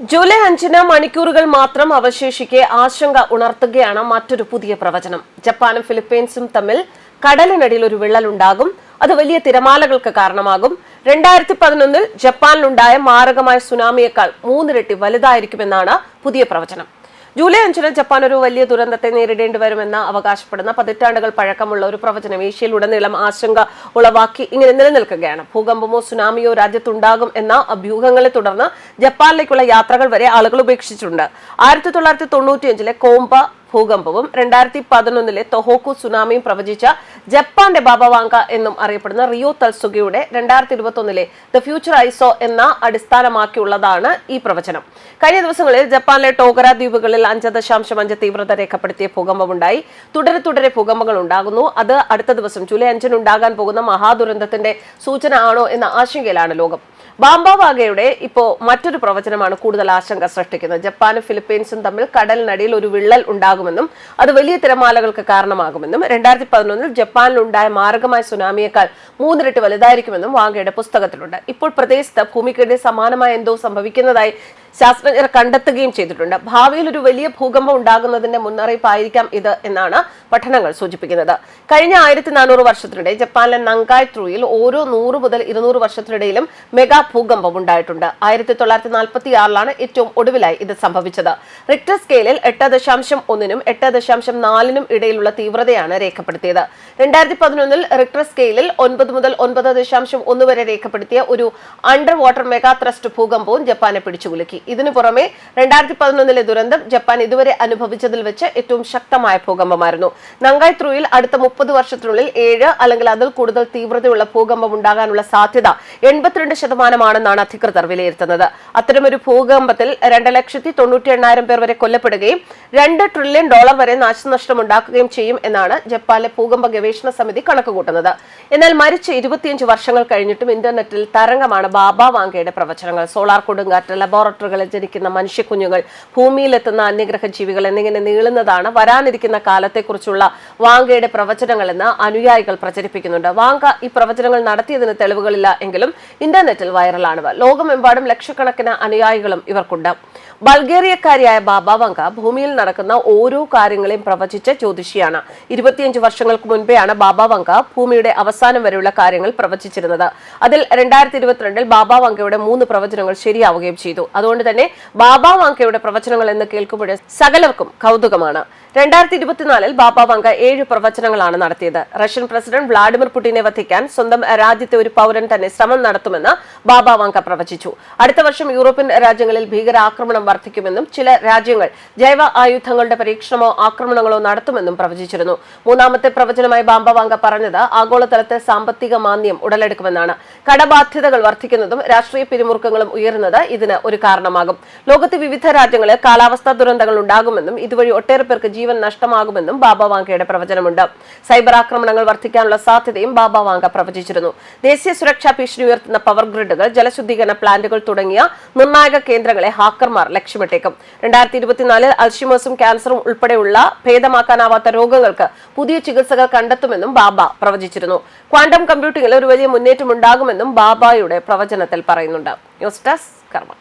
July അഞ്ചിന് മണിക്കൂറുകൾ മാത്രം അവശേഷിക്കെ ആശങ്ക ഉണർത്തുകയാണ് മറ്റൊരു പുതിയ പ്രവചനം. ജപ്പാനും ഫിലിപ്പീൻസും തമ്മിൽ കടലിനടിയിൽ ഒരു വിള്ളലുണ്ടാകും. അത് വലിയ തിരമാലകൾക്ക് കാരണമാകും. രണ്ടായിരത്തി പതിനൊന്നിൽ ജപ്പാനിലുണ്ടായ മാരകമായ സുനാമിയേക്കാൾ മൂന്നിരട്ടി വലുതായിരിക്കുമെന്നാണ് പുതിയ പ്രവചനം. ജൂലൈ അഞ്ചിന് ജപ്പാൻ ഒരു വലിയ ദുരന്തത്തെ നേരിടേണ്ടി വരുമെന്ന് അവകാശപ്പെടുന്ന പതിറ്റാണ്ടുകൾ പഴക്കമുള്ള ഒരു പ്രവചനം ഏഷ്യയിലുടനീളം ആശങ്ക ഉളവാക്കി ഇങ്ങനെ നിലനിൽക്കുകയാണ്. ഭൂകമ്പമോ സുനാമിയോ രാജ്യത്തുണ്ടാകും എന്ന അഭ്യൂഹങ്ങളെ തുടർന്ന് ജപ്പാനിലേക്കുള്ള യാത്രകൾ വരെ ആളുകൾ ഉപേക്ഷിച്ചിട്ടുണ്ട്. ആയിരത്തി തൊള്ളായിരത്തി തൊണ്ണൂറ്റിയഞ്ചിലെ കോംബ ഭൂകമ്പവും രണ്ടായിരത്തി പതിനൊന്നിലെ തൊഹോക്കു സുനാമിയും പ്രവചിച്ച ജപ്പാന്റെ ബാബവാങ്ക എന്നും അറിയപ്പെടുന്ന റിയോ തൽസുഗയുടെ രണ്ടായിരത്തി ഇരുപത്തൊന്നിലെ ദ ഫ്യൂച്ചർ ഐസോ എന്ന അടിസ്ഥാനമാക്കിയുള്ളതാണ് ഈ പ്രവചനം. കഴിഞ്ഞ ദിവസങ്ങളിൽ ജപ്പാനിലെ ടോഗര ദ്വീപുകളിൽ അഞ്ച് ദശാംശം അഞ്ച് തീവ്രത രേഖപ്പെടുത്തിയ ഭൂകമ്പമുണ്ടായി. തുടരെ തുടരെ ഭൂകമ്പങ്ങൾ ഉണ്ടാകുന്നു. അത് അടുത്ത ദിവസം ജൂലൈ അഞ്ചിന് ഉണ്ടാകാൻ പോകുന്ന മഹാദുരന്തത്തിന്റെ സൂചന ആണോ എന്ന ആശങ്കയിലാണ് ലോകം. ബാംബാവാഗയുടെ ഇപ്പോ മറ്റൊരു പ്രവചനമാണ് കൂടുതൽ ആശങ്ക സൃഷ്ടിക്കുന്നത്. ജപ്പാനും ഫിലിപ്പീൻസും തമ്മിൽ കടലിനടിയിൽ ഒരു വിള്ളൽ ഉണ്ടാകുമെന്നും അത് വലിയ തിരമാലകൾക്ക് കാരണമാകുമെന്നും രണ്ടായിരത്തി പതിനൊന്നിൽ ജപ്പാനിലുണ്ടായ മാരകമായ സുനാമിയേക്കാൾ മൂന്നിരട്ടി വലുതായിരിക്കുമെന്നും വാഗയുടെ പുസ്തകത്തിലുണ്ട്. ഇപ്പോൾ പ്രദേശത്ത് ഭൂമിക്കിടെ സമാനമായ എന്തോ സംഭവിക്കുന്നതായി ശാസ്ത്രജ്ഞർ കണ്ടെത്തുകയും ചെയ്തിട്ടുണ്ട്. ഭാവിയിൽ ഒരു വലിയ ഭൂകമ്പം ഉണ്ടാകുന്നതിന്റെ മുന്നറിയിപ്പായിരിക്കാം ഇത് എന്നാണ് പഠനങ്ങൾ സൂചിപ്പിക്കുന്നത്. കഴിഞ്ഞ ആയിരത്തി നാനൂറ് വർഷത്തിനിടെ ജപ്പാനിലെ നങ്കായ് ത്രൂയിൽ ഓരോ നൂറ് മുതൽ ഇരുന്നൂറ് വർഷത്തിനിടയിലും മെഗാ ഭൂകമ്പം ഉണ്ടായിട്ടുണ്ട്. ആയിരത്തി തൊള്ളായിരത്തി നാൽപ്പത്തി ആറിലാണ് ഏറ്റവും ഒടുവിലായി ഇത് സംഭവിച്ചത്. റിക്ടർ സ്കെയിലിൽ എട്ട് ദശാംശം ഒന്നിനും എട്ട് ദശാംശം നാലിനും ഇടയിലുള്ള തീവ്രതയാണ് രേഖപ്പെടുത്തിയത്. രണ്ടായിരത്തി പതിനൊന്നിൽ റിക്ടർ സ്കെയിലിൽ ഒൻപത് മുതൽ ഒൻപത് ദശാംശം ഒന്ന് വരെ രേഖപ്പെടുത്തിയ ഒരു അണ്ടർ വാട്ടർ മെഗാ ത്രസ്റ്റ് ഭൂകമ്പവും ജപ്പാനെ പിടിച്ചുകുലുക്കി. ഇതിനു പുറമെ രണ്ടായിരത്തി പതിനൊന്നിലെ ദുരന്തം ജപ്പാൻ ഇതുവരെ അനുഭവിച്ചതിൽ വെച്ച് ഏറ്റവും ശക്തമായ ഭൂകമ്പമായിരുന്നു. നങ്കായ് ത്രൂയിൽ അടുത്ത മുപ്പത് വർഷത്തിനുള്ളിൽ ഏഴ് അല്ലെങ്കിൽ അതിൽ കൂടുതൽ തീവ്രതയുള്ള ഭൂകമ്പം ഉണ്ടാകാനുള്ള സാധ്യത എൺപത്തിരണ്ട് ശതമാനമാണെന്നാണ് അധികൃതർ വിലയിരുത്തുന്നത്. അത്തരമൊരു ഭൂകമ്പത്തിൽ രണ്ട് ലക്ഷത്തി തൊണ്ണൂറ്റി എണ്ണായിരം പേർ വരെ കൊല്ലപ്പെടുകയും രണ്ട് ട്രില്യൺ ഡോളർ വരെ നാശനഷ്ടം ഉണ്ടാക്കുകയും ചെയ്യും എന്നാണ് ജപ്പാനിലെ ഭൂകമ്പ ഗവേഷണ സമിതി കണക്കുകൂട്ടുന്നത്. എന്നാൽ മരിച്ച ഇരുപത്തിയഞ്ച് വർഷങ്ങൾ കഴിഞ്ഞിട്ടും ഇന്റർനെറ്റിൽ തരംഗമാണ് ബാബ വാങ്കയുടെ പ്രവചനങ്ങൾ. സോളാർ കൊടുങ്കാറ്റ് ലബോറട്ടറികളിൽ ജനിക്കുന്ന മനുഷ്യക്കുഞ്ഞുങ്ങൾ ഭൂമിയിലെത്തുന്ന അന്യഗ്രഹ ജീവികൾ എന്നിങ്ങനെ നീളുന്നതാണ് വരാനിരിക്കുന്ന കാലത്തെക്കുറിച്ചുള്ള വാങ്കയുടെ പ്രവചനങ്ങൾ എന്ന് അനുയായികൾ പ്രചരിപ്പിക്കുന്നുണ്ട്. വാങ്ക ഈ പ്രവചനങ്ങൾ നടത്തിയതിന് തെളിവുകളില്ല എങ്കിലും ഇന്റർനെറ്റിൽ വൈറലാണ്. ലോകമെമ്പാടും ലക്ഷക്കണക്കിന് അനുയായികളും ഇവർക്കുണ്ട്. ബൾഗേറിയക്കാരിയായ ബാബ വങ്ക ഭൂമിയിൽ നടക്കുന്ന ഓരോ കാര്യങ്ങളെയും പ്രവചിച്ച ജ്യോതിഷിയാണ്. ഇരുപത്തിയഞ്ച് വർഷങ്ങൾക്ക് മുൻപെയാണ് ബാബ വങ്ക ഭൂമിയുടെ അവസാനം വരെയുള്ള കാര്യങ്ങൾ പ്രവചിച്ചിരുന്നത്. അതിൽ രണ്ടായിരത്തി ഇരുപത്തിരണ്ടിൽ ബാബ വങ്കയുടെ മൂന്ന് പ്രവചനങ്ങൾ ശരിയാവുകയും ചെയ്തു. അതുകൊണ്ട് തന്നെ ബാബാ വാങ്കയുടെ പ്രവചനങ്ങൾ എന്ന് കേൾക്കുമ്പോൾ സകലർക്കും കൗതുകമാണ്. രണ്ടായിരത്തി ഇരുപത്തിനാലിൽ ബാബ വങ്ക ഏഴ് പ്രവചനങ്ങളാണ് നടത്തിയത്. റഷ്യൻ പ്രസിഡന്റ് വ്ളാഡിമിർ പുടിനെ വധിക്കാൻ സ്വന്തം രാജ്യത്തെ ഒരു പൗരൻ തന്നെ ശ്രമം നടത്തുമെന്ന് ബാബ വങ്ക പ്രവചിച്ചു. അടുത്ത വർഷം യൂറോപ്യൻ രാജ്യങ്ങളിൽ ഭീകരാക്രമണം വർദ്ധിക്കുമെന്നും ചില രാജ്യങ്ങൾ ജൈവ ആയുധങ്ങളുടെ പരീക്ഷണമോ ആക്രമണങ്ങളോ നടത്തുമെന്നും പ്രവചിച്ചിരുന്നു. മൂന്നാമത്തെ പ്രവചനമായി ബാബ വങ്ക പറഞ്ഞത് ആഗോളതലത്തെ സാമ്പത്തിക മാന്ദ്യം ഉടലെടുക്കുമെന്നാണ്. കടബാധ്യതകൾ വർദ്ധിക്കുന്നതും രാഷ്ട്രീയ പിരിമുറുക്കങ്ങളും ഉയരുന്നത് ഇതിന് ഒരു കാരണമാകും. ലോകത്തെ വിവിധ രാജ്യങ്ങളിൽ കാലാവസ്ഥാ ദുരന്തങ്ങൾ ഉണ്ടാകുമെന്നും ഇതുവഴി ഒട്ടേറെ പേർക്ക് ജീവൻ നഷ്ടമാകുമെന്നും ബാബ വാങ്കയുടെ പ്രവചനമുണ്ട്. സൈബർ ആക്രമണങ്ങൾ വർദ്ധിക്കാനുള്ള സാധ്യതയും ബാബ വാങ്ക പ്രവചിച്ചിരുന്നു. ദേശീയ സുരക്ഷാ ഭീഷണി ഉയർത്തുന്ന പവർ ഗ്രിഡുകൾ ജലശുദ്ധീകരണ പ്ലാന്റുകൾ തുടങ്ങിയ നിർണായക കേന്ദ്രങ്ങളെ ഹാക്കർമാർ ലക്ഷ്യമിട്ടേക്കും. രണ്ടായിരത്തി ഇരുപത്തിനാലിൽ അൽഷിമേഴ്സും ക്യാൻസറും ഉൾപ്പെടെയുള്ള ഭേദമാക്കാനാവാത്ത രോഗങ്ങൾക്ക് പുതിയ ചികിത്സകൾ കണ്ടെത്തുമെന്നും ബാബ പ്രവചിച്ചിരുന്നു. ക്വാണ്ടം കമ്പ്യൂട്ടിംഗിൽ ഒരു വലിയ മുന്നേറ്റം ഉണ്ടാകുമെന്നും ബാബായുടെ പ്രവചനത്തിൽ പറയുന്നുണ്ട്. ന്യൂസ് ഡെസ്ക് കർമ്മ